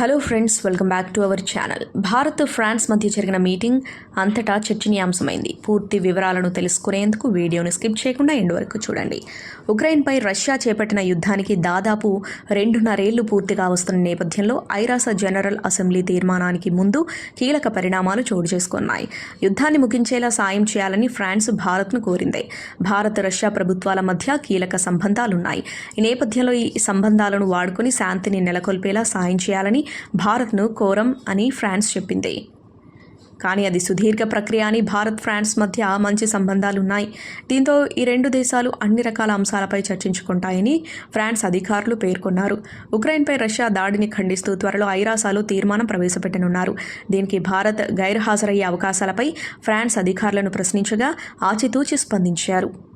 Hello friends welcome back to our channel Bharat France మధ్య జరిగిన meeting అంతటా చర్చనీయాంశమైంది. పూర్తి వివరాలను తెలుసుకునేందుకు వీడియోను స్కిప్ చేయకుండా ఎండ్ వరకు చూడండి. ఉక్రెయిన్పై రష్యా చేపట్టిన యుద్ధానికి దాదాపు రెండున్నరేళ్ళు పూర్తిగా వస్తున్న నేపథ్యంలో ఐరాస జనరల్ అసెంబ్లీ తీర్మానానికి ముందు కీలక పరిణామాలు చోటు చేసుకున్నాయి. యుద్ధాన్ని ముగించేలా సాయం చేయాలని ఫ్రాన్స్ భారత్ను కోరింది. భారత్ రష్యా ప్రభుత్వాల మధ్య కీలక సంబంధాలున్నాయి. ఈ నేపథ్యంలో ఈ సంబంధాలను వాడుకొని శాంతిని నెలకొల్పేలా సాయం చేయాలని భారత్ను కోరం అని ఫ్రాన్స్ చెప్పింది. కానీ అది సుదీర్ఘ ప్రక్రియ అని భారత్ ఫ్రాన్స్ మధ్య మంచి సంబంధాలున్నాయి. దీంతో ఈ రెండు దేశాలు అన్ని రకాల అంశాలపై చర్చించుకుంటాయని ఫ్రాన్స్ అధికారులు పేర్కొన్నారు. ఉక్రెయిన్పై రష్యా దాడిని ఖండిస్తూ త్వరలో ఐరాసాలు తీర్మానం ప్రవేశపెట్టనున్నారు. దీనికి భారత్ గైర్హాజరయ్యే అవకాశాలపై ఫ్రాన్స్ అధికారులను ప్రశ్నించగా ఆచితూచి స్పందించారు.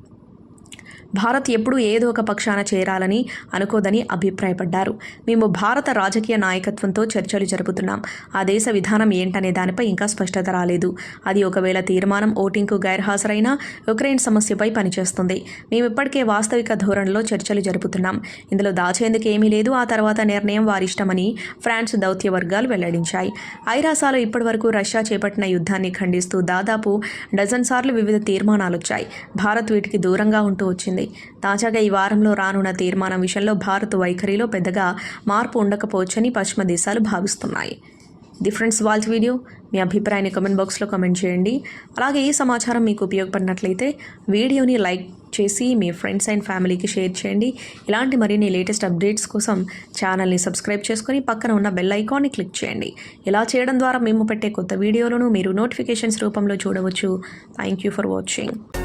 భారత్ ఎప్పుడూ ఏదో ఒక పక్షాన చేరాలని అనుకోదని అభిప్రాయపడ్డారు. మేము భారత రాజకీయ నాయకత్వంతో చర్చలు జరుపుతున్నాం. ఆ దేశ విధానం ఏంటనే దానిపై ఇంకా స్పష్టత రాలేదు. అది ఒకవేళ తీర్మానం ఓటింగ్కు గైర్హాజరైనా ఉక్రెయిన్ సమస్యపై పనిచేస్తుంది. మేము ఇప్పటికే వాస్తవిక ధోరణిలో చర్చలు జరుపుతున్నాం. ఇందులో దాచేందుకు ఏమీ లేదు. ఆ తర్వాత నిర్ణయం వారిష్టమని ఫ్రాన్స్ దౌత్య వర్గాలు వెల్లడించాయి. ఐరాసాలో ఇప్పటివరకు రష్యా చేపట్టిన యుద్ధాన్ని ఖండిస్తూ దాదాపు డజన్ సార్లు వివిధ తీర్మానాలు వచ్చాయి భారత్ వీటికి దూరంగా ఉంటూ వచ్చింది. తాజాగా ఈ వారంలో రానున్న తీర్మానం విషయంలో భారత్ వైఖరిలో పెద్దగా మార్పు ఉండకపోవచ్చని పశ్చిమ దేశాలు భావిస్తున్నాయి. The friends walls video. మీ అభిప్రాయాన్ని కమెంట్ బాక్స్లో కమెంట్ చేయండి. అలాగే ఈ సమాచారం మీకు ఉపయోగపడినట్లయితే వీడియోని లైక్ చేసి మీ ఫ్రెండ్స్ అండ్ ఫ్యామిలీకి షేర్ చేయండి. ఇలాంటి మరిన్ని లేటెస్ట్ అప్డేట్స్ కోసం ఛానల్ని సబ్స్క్రైబ్ చేసుకొని పక్కన ఉన్న బెల్ ఐకాన్ని క్లిక్ చేయండి. ఇలా చేయడం ద్వారా మేము పెట్టే కొత్త వీడియోలను మీరు నోటిఫికేషన్స్ రూపంలో చూడవచ్చు. Thank you for watching.